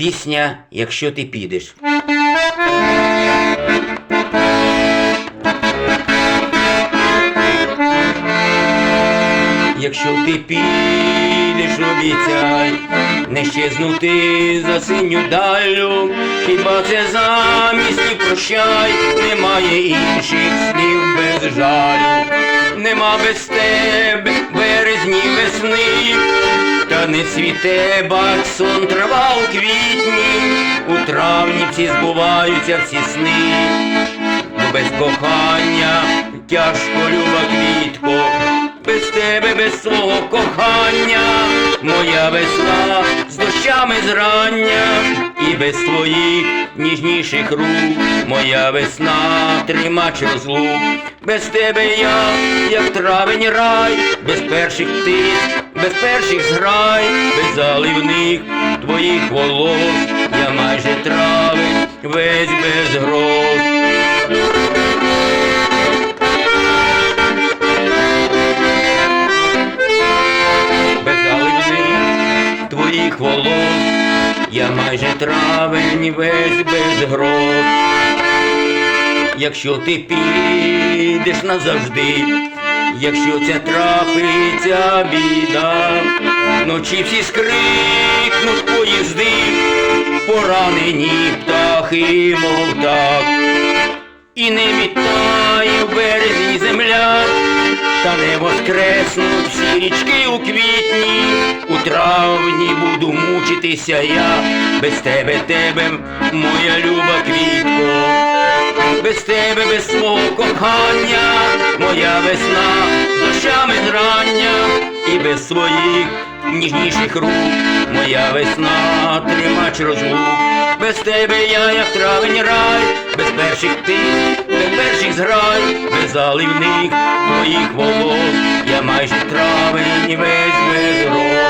Пісня Якщо ти підеш. Якщо ти підеш, обіцяй, не щезнути за синю далю, хіба це замість і прощай, немає інших слів без жалю, нема без тебе березні весни, та не цвіте бач сон трава у квітні, у травні всі збуваються всі сни, бо без кохання тяжко люба квітко, без тебе, без свого кохання, моя весна з дощами зрання, і без твоїх ніжніших рук, моя весна тримач розлук, без тебе я, як травень рай, без перших птиць, без перших зграй, без заливних твоїх волос, я майже травень, весь без гроз. без заливних твоїх волос, я майже травень весь без гроз. Якщо ти підеш назавжди, якщо це трапиться біда, вночі всі скрикнуть поїзди, поранені птахи, мов так, і не вітає в березні земля, та не воскреснуть всі річки у квітні, у травні буду мучитися я, без тебе, тебе, моя люба квітко, без тебе, без свого кохання, моя весна, зрання, і без своїх ніжніших рук, моя весна, тримач розлук. Без тебе я, як травень рай, без перших ти, без перших зграй, без заливних твоїх волос, я майже травень весь без роз.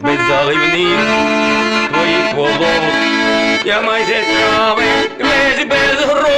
Без заливних твоїх волос, я майже травень весь без гроз.